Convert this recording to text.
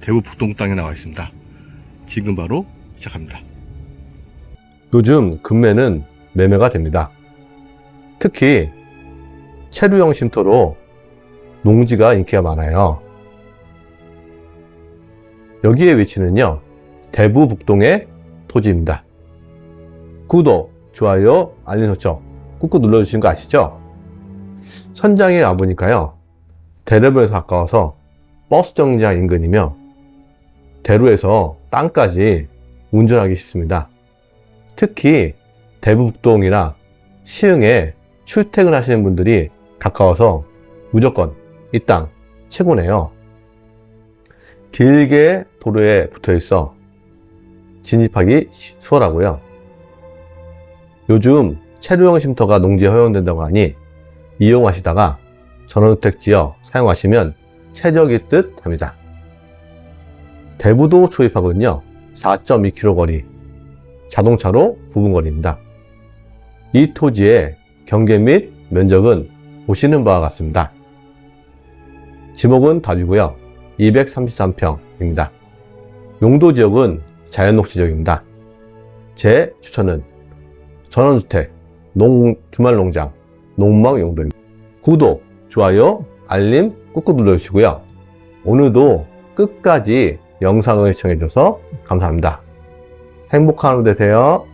대구 북동 땅에 나와 있습니다. 지금 바로 시작합니다. 요즘 금매는 매매가 됩니다. 특히 체류형 쉼터로 농지가 인기가 많아요. 여기의 위치는요, 대부 북동의 토지입니다. 구독, 좋아요, 알림 설정 꾹꾹 눌러주신 거 아시죠? 선장에 와보니까요, 대로변에서 가까워서 버스 정류장 인근이며 대로에서 땅까지 운전하기 쉽습니다. 특히 대부북동이나 시흥에 출퇴근하시는 분들이 가까워서 무조건 이 땅 최고네요. 길게 도로에 붙어 있어 진입하기 시- 수월하고요. 요즘 체류형 쉼터가 농지에 허용된다고 하니 이용하시다가 전원주택 지어 사용하시면 최적일 듯 합니다. 대부도 초입하거든요. 4.2km 거리 자동차로 부분 거리입니다. 이 토지의 경계 및 면적은 보시는 바와 같습니다. 지목은 답이고요. 233평입니다. 용도 지역은 자연녹지 지역입니다. 제 추천은 전원주택, 농, 주말농장, 농막 용도입니다. 구독, 좋아요, 알림 꾹꾹 눌러주시고요. 오늘도 끝까지 영상을 시청해주셔서 감사합니다. 행복한 하루 되세요.